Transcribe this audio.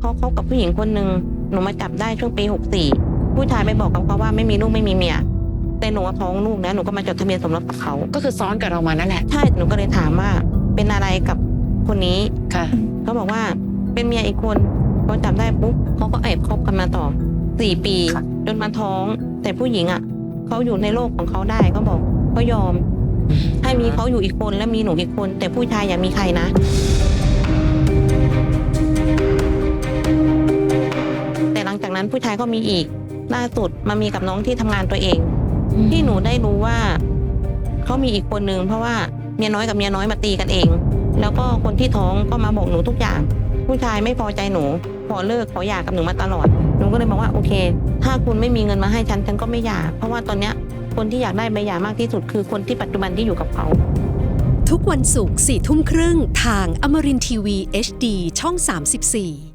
เขาคบกับผู้หญิงคนหนึ่งหนูมาจับได้ช่วงปีหกสี่ผู้ชายไปบอกกับเขาว่าไม่มีลูกไม่มีเมียแต่หนูว่าท้องลูกนะหนูก็มาจดทะเบียนสมรสกับเขาก็คือซ้อนกับเรามานั่นแหละใช่หนูก็เลยถามว่าเป็นอะไรกับคนนี้ค่ะเขาบอกว่าเป็นเมียอีกคนพอจับได้ปุ๊บเขาก็แอบคบกันมาต่อสี่ปีค่ะจนมาท้อง แต่ผู้หญิงอะเขาอยู่ในโลกของเขาได้เขาบอกเขายอมให้มีเขาอยู่อีกคนและมีหนูอีกคน แต่ผู้ชายอย่ามีใครนะ นั้นผู้ชายก็มีอีกล่าสุดมามีกับน้องที่ทำงานตัวเอง ที่หนูได้รู้ว่าเขามีอีกคนนึงเพราะว่าเมียน้อยกับเมียน้อยมาตีกันเอง แล้วก็คนที่ท้องก็มาบอกหนูทุกอย่าง ผู้ชายไม่พอใจหนูขอเลิกขอหย่ากับหนูมาตลอดหนูก็เลยบอกว่าโอเค ถ้าคุณไม่มีเงินมาให้ฉันฉันก็ไม่หย่าเพราะว่าตอนเนี้ยคนที่อยากได้ใบหย่ามากที่สุดคือคนที่ปัจจุบันที่อยู่กับเขาทุกวันศุกร์4ทุ่มครึ่งทางอมรินทีวี HD ช่อง 34